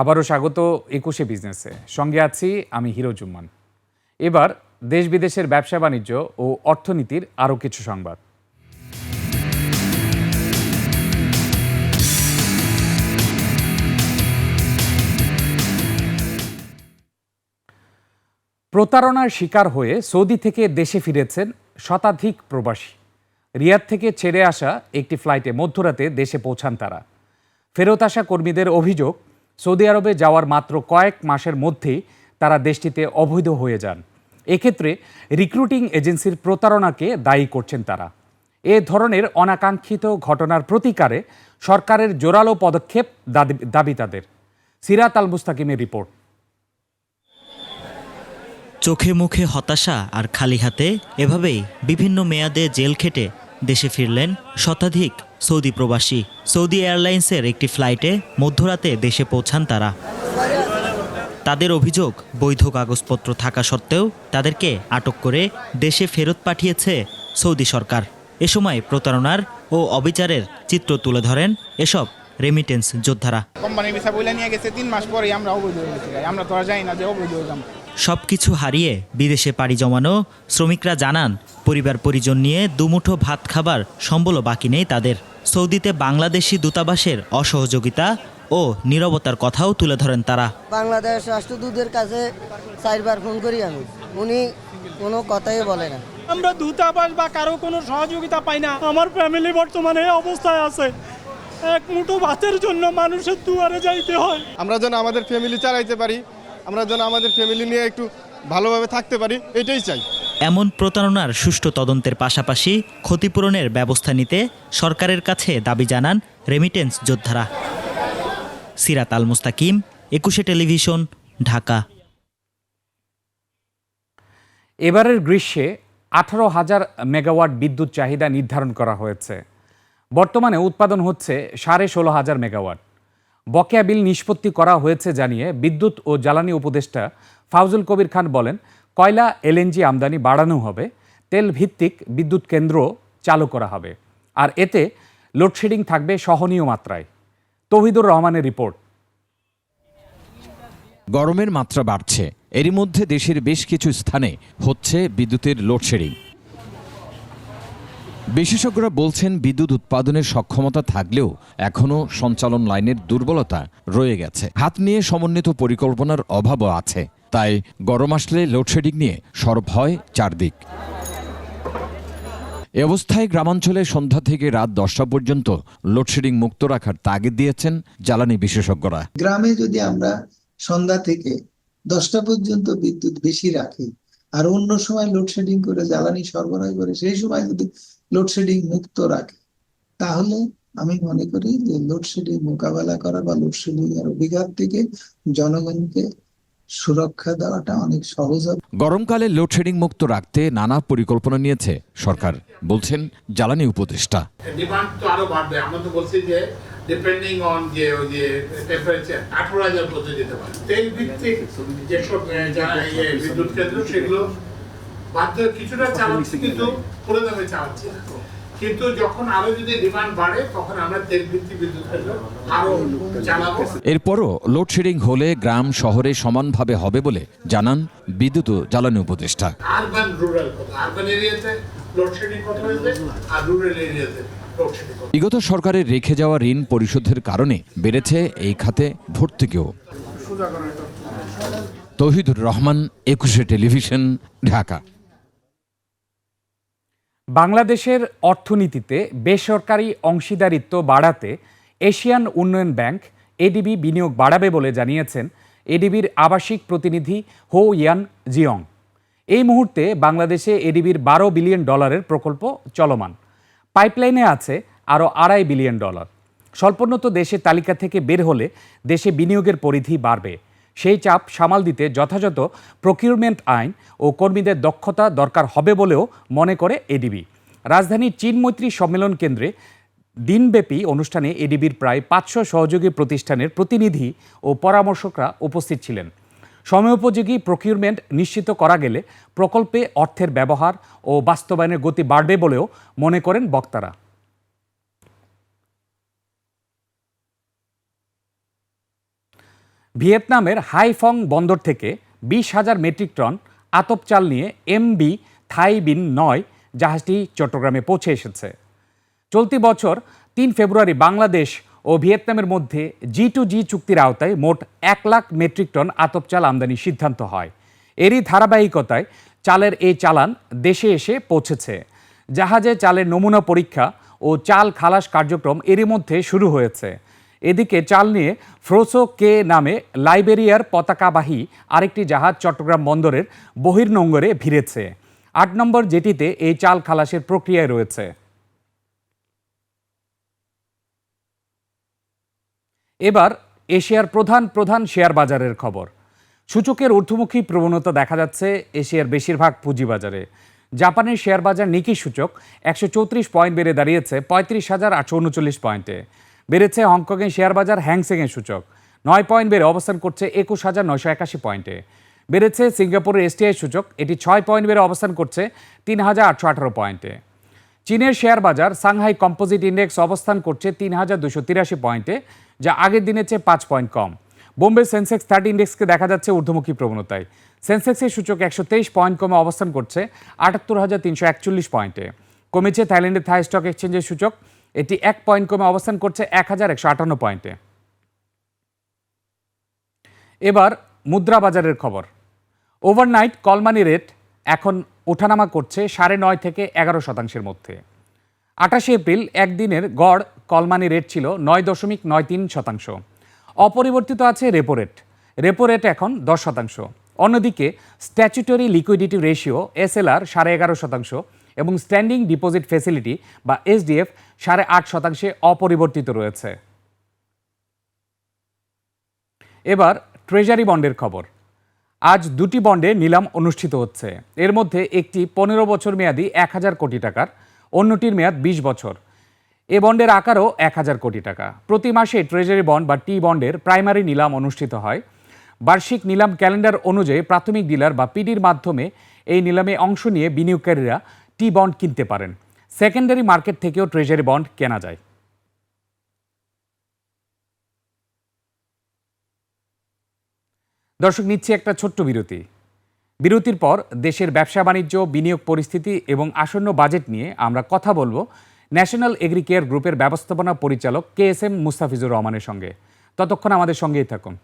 আবারও স্বাগত একুশে বিজনেসে। সঙ্গে আছি আমি হিরো জুম্মান। এবার দেশ বিদেশের ব্যবসা বাণিজ্য ও অর্থনীতির আরও কিছু সংবাদ। প্রতারণার শিকার হয়ে সৌদি থেকে দেশে ফিরেছেন শতাধিক প্রবাসী। রিয়াদ থেকে ছেড়ে আসা একটি ফ্লাইটে মধ্যরাতে দেশে পৌঁছান তারা। ফেরত আসা কর্মীদের অভিযোগ সৌদি আরবে যাওয়ার মাত্র কয়েক মাসের মধ্যেই তারা দেশটিতে অবৈধ হয়ে যান। এক্ষেত্রে রিক্রুটিং এজেন্সির প্রতারণাকে দায়ী করছেন তারা। এ ধরনের অনাকাঙ্ক্ষিত ঘটনার প্রতিকারে সরকারের জোরালো পদক্ষেপ দাবি- তাদের। সিরাত আল মুস্তাকিমের রিপোর্ট। চোখে মুখে হতাশা আর খালি হাতে এভাবেই বিভিন্ন মেয়াদে জেল খেটে দেশে ফিরলেন শতাধিক সৌদি প্রবাসী। সৌদি এয়ারলাইন্সের একটি ফ্লাইটে মধ্যরাতে দেশে পৌঁছান তারা। তাদের অভিযোগ, বৈধ কাগজপত্র থাকা সত্ত্বেও তাদেরকে আটক করে দেশে ফেরত পাঠিয়েছে সৌদি সরকার। এ সময় প্রতারণার ও অবিচারের চিত্র তুলে ধরেন এসব রেমিটেন্স যোদ্ধারা। কোম্পানি ভিসা বইলে নিয়ে গেছে, তিন মাস পরে আমরা অবৈধ আমরা তো আর না যে অবৈধ যাব সবকিছু হারিয়ে বিদেশে পাড়ি জমানো শ্রমিকরা জানান পরিবার পরিজন নিয়ে দুমুঠো ভাত খাবার সম্বলও বাকি নেই তাদের। সৌদিতে বাংলাদেশি দূতাবাসের অসহযোগিতা ও নীরবতার কথাও তুলে ধরেন তারা। বাংলাদেশ রাষ্ট্রদূতের কাছে চারবার ফোন করি আমি। উনি কোনো কথাই বলে না। আমরা দূতাবাস বা কারও কোনো সহযোগিতা পাই না। আমার ফ্যামিলি বর্তমানে এই অবস্থায় আছে। এক মুঠো ভাতের জন্য মানুষের দুয়ারে যাইতে হয়। আমরা যেন আমাদের ফ্যামিলি চালাইতে পারি। আমরা যেন আমাদের ফ্যামিলি নিয়ে একটু ভালোভাবে থাকতে পারি এটাই চাই। এমন প্রতারণার সুষ্ঠু তদন্তের পাশাপাশি ক্ষতিপূরণের ব্যবস্থা নিতে সরকারের কাছে দাবি জানান রেমিটেন্স যোদ্ধারা। সিরাত আল মুস্তাকিম একুশে টেলিভিশন ঢাকা। এবারের গ্রীষ্মে আঠারো হাজার মেগাওয়াট বিদ্যুৎ চাহিদা নির্ধারণ করা হয়েছে। বর্তমানে উৎপাদন হচ্ছে সাড়ে ষোলো হাজার মেগাওয়াট। বকেয়া বিল নিষ্পত্তি করা হয়েছে জানিয়ে বিদ্যুৎ ও জ্বালানি উপদেষ্টা ফাউজুল কবির খান বলেন, কয়লা, এলএনজি আমদানি বাড়ানো হবে তেল ভিত্তিক বিদ্যুৎ কেন্দ্র চালু করা হবে, আর এতে লোডশেডিং থাকবে সহনীয় মাত্রায়। তৌহিদুর রহমানের রিপোর্ট। গরমের মাত্রা বাড়ছে, এরই মধ্যে দেশের বেশ কিছু স্থানে হচ্ছে বিদ্যুতের লোডশেডিং। বিশেষজ্ঞরা বলছেন বিদ্যুৎ উৎপাদনের সক্ষমতা থাকলেও এখনও সঞ্চালন লাইনের দুর্বলতা রয়ে গেছে। হাত নিয়ে সমন্বিত পরিকল্পনার অভাবও আছে। তাই গরম আসলে লোডশেডিং নিয়ে সরব হয় চারদিক। এ অবস্থায় গ্রামাঞ্চলে সন্ধ্যা থেকে রাত দশটা পর্যন্ত লোডশেডিং মুক্ত রাখার তাগিদ দিয়েছেন জ্বালানি বিশেষজ্ঞরা। গ্রামে যদি আমরা সন্ধ্যা থেকে দশটা পর্যন্ত বিদ্যুৎ বেশি রাখি, আর অন্য সময় লোডশেডিং করে জ্বালানি সরবরাহ করে, সেই সময় যদি লোডশেডিং মুক্ত রাখে। তাহলে আমি মনে করি যে লোডশেডিং মোকাবেলা করা বা লোডশেডিং এর অভিঘাত থেকে জনগণকে সুরক্ষা দেওয়াটা অনেক সহজ হবে। গরমকালে লোডশেডিং মুক্ত রাখতে নানা পরিকল্পনা নিয়েছে সরকার বলছেন জ্বালানি উপদেষ্টা। ডিমান্ড তো আরও বাড়বে। আমরা তো বলছি যে ডিপেন্ডিং অন যে ওই যে টেম্পারেচার আঠারো হাজার পর্যন্ত যেতে পারে। তেল ভিত্তিক যেসব যারা ইয়ে বিদ্যুৎ কেন্দ্র সেগুলো বাধ্য কিছুটা চালাচ্ছি কিন্তু পুরো দামে চালাচ্ছি কিন্তু যখন আরও যদি ডিমান্ড বাড়ে তখন আমরা তেল ভিত্তিক বিদ্যুৎ আরও চালাবো। এরপরও লোডশেডিং হলে গ্রাম শহরে সমানভাবে হবে বলে জানান বিদ্যুৎ ও জ্বালানি উপদেষ্টা। আরবান রুরাল কথা। আরবান এরিয়াতে লোডশেডিং কত হয়েছে? আর রুরাল এরিয়াতে বিগত সরকারের রেখে যাওয়া ঋণ পরিশোধের কারণে বেড়েছে এই খাতে ভর্তুকিও। তৌহিদুর রহমান একুশে টেলিভিশন ঢাকা। বাংলাদেশের অর্থনীতিতে বেসরকারি অংশীদারিত্ব বাড়াতে এশিয়ান উন্নয়ন ব্যাংক এডিবি বিনিয়োগ বাড়াবে বলে জানিয়েছেন এডিবির আবাসিক প্রতিনিধি হো ইয়ান জিয়ং। এই মুহূর্তে বাংলাদেশে এডিবির বারো বিলিয়ন ডলারের প্রকল্প চলমান। পাইপলাইনে আছে আরও আড়াই বিলিয়ন ডলার। স্বল্পোন্নত দেশের তালিকা থেকে বের হলে দেশে বিনিয়োগের পরিধি বাড়বে। সেই চাপ সামাল দিতে যথাযথ প্রকিউরমেন্ট আইন ও কর্মীদের দক্ষতা দরকার হবে বলেও মনে করে এডিবি। রাজধানীর চীন মৈত্রী সম্মেলন কেন্দ্রে দিনব্যাপী অনুষ্ঠানে এডিবির প্রায় পাঁচশো সহযোগী প্রতিষ্ঠানের প্রতিনিধি ও পরামর্শকরা উপস্থিত ছিলেন। সময়োপযোগী প্রকিউরমেন্ট নিশ্চিত করা গেলে প্রকল্পে অর্থের ব্যবহার ও বাস্তবায়নের গতি বাড়বে বলেও মনে করেন বক্তারা। ভিয়েতনামের হাইফং বন্দর থেকে বিশ হাজার মেট্রিক টন আতপ চাল নিয়ে এমবি থাইবিন নয় জাহাজটি চট্টগ্রামে পৌঁছে এসেছে। চলতি বছর তিন ফেব্রুয়ারি বাংলাদেশ ও ভিয়েতনামের মধ্যে জি টু জি চুক্তির আওতায় মোট এক লাখ মেট্রিক টন আতপ চাল আমদানির সিদ্ধান্ত হয়। এরই ধারাবাহিকতায় চালের এই চালান দেশে এসে পৌঁছেছে। জাহাজে চালের নমুনা পরীক্ষা ও চাল খালাস কার্যক্রম এরই মধ্যে শুরু হয়েছে। এদিকে চাল নিয়ে ফ্রোসো কে নামে লাইবেরিয়ার পতাকাবাহী আরেকটি জাহাজ চট্টগ্রাম বন্দরের বহির্নোঙ্গরে ভিড়েছে। আট নম্বর জেটিতে এই চাল খালাসের প্রক্রিয়ায় রয়েছে। এবার এশিয়ার প্রধান প্রধান শেয়ার বাজারের খবর। সূচকের ঊর্ধ্বমুখী প্রবণতা দেখা যাচ্ছে এশিয়ার বেশিরভাগ পুঁজিবাজারে। জাপানের শেয়ার বাজার নিকি সূচক একশো চৌত্রিশ পয়েন্ট বেড়ে দাঁড়িয়েছে পঁয়ত্রিশ হাজার আটশো উনচল্লিশ পয়েন্টে। বেড়েছে হংকংয়ের শেয়ার বাজার হ্যাংসেংয়ের সূচক। নয় পয়েন্ট বেড়ে অবস্থান করছে একুশ হাজার নয়শো একাশি পয়েন্টে। বেড়েছে সিঙ্গাপুরের এসটিআই সূচক, এটি ছয় পয়েন্ট বেড়ে অবস্থান করছে তিন হাজার আটশো আঠারো পয়েন্টে। চীনের শেয়ার বাজার সাংহাই কম্পোজিট ইন্ডেক্স অবস্থান করছে তিন হাজার দুশো তিরাশি পয়েন্টে, যা আগের দিনের চেয়ে পাঁচ পয়েন্ট কম। বোম্বে সেন্সেক্স থার্টি ইন্ডেক্সকে দেখা যাচ্ছে ঊর্ধ্বমুখী প্রবণতায়। সেন্সেক্সের সূচক একশো তেইশ পয়েন্ট কমে অবস্থান করছে আটাত্তর হাজার তিনশো একচল্লিশ পয়েন্টে। কমেছে থাইল্যান্ডের থাই স্টক এক্সচেঞ্জের সূচক এটি এক পয়েন্ট কমে অবস্থান করছে এক হাজার একশো আটান্ন পয়েন্টে। এবার মুদ্রা বাজারের খবর। ওভারনাইট কলমানি রেট এখন ওঠানামা করছে সাড়ে নয় থেকে এগারো শতাংশের মধ্যে। আঠাশে এপ্রিল একদিনের গড় কলমানি রেট ছিল নয় দশমিক নয় তিন শতাংশ। অপরিবর্তিত আছে রেপো রেট রেপো রেট এখন দশ শতাংশ। অন্যদিকে স্ট্যাচুটরি লিকুইডিটি রেশিও এসএলআর সাড়ে এগারো শতাংশ। এবং স্ট্যান্ডিং ডিপোজিট ফেসিলিটি বা এসডিএফ সাড়ে আট শতাংশে অপরিবর্তিত রয়েছে। এবার ট্রেজারি বন্ডের খবর। আজ দুটি বন্ডে নিলাম অনুষ্ঠিত হচ্ছে। এর মধ্যে একটি পনেরো বছর মেয়াদি এক হাজার কোটি টাকার, অন্যটির মেয়াদ বিশ বছর। এ বন্ডের আকারও এক হাজার কোটি টাকা। প্রতি মাসে ট্রেজারি বন্ড বা টি বন্ডের প্রাইমারি নিলাম অনুষ্ঠিত হয়। বার্ষিক নিলাম ক্যালেন্ডার অনুযায়ী প্রাথমিক ডিলার বা পিডির মাধ্যমে এই নিলামে অংশ নিয়ে বিনিয়োগকারীরা টি বন্ড কিনতে পারেন। সেকেন্ডারি মার্কেট থেকেও ট্রেজারি বন্ড কেনা যায়। দর্শক, নিচ্ছে একটা ছোট্ট বিরতি। বিরতির পর দেশের ব্যবসা বাণিজ্য, বিনিয়োগ পরিস্থিতি এবং আসন্ন বাজেট নিয়ে আমরা কথা বলব ন্যাশনাল এগ্রিকেয়ার গ্রুপের ব্যবস্থাপনা পরিচালক কে এস এম মুস্তাফিজুর রহমানের সঙ্গে। ততক্ষণ আমাদের সঙ্গেই থাকুন।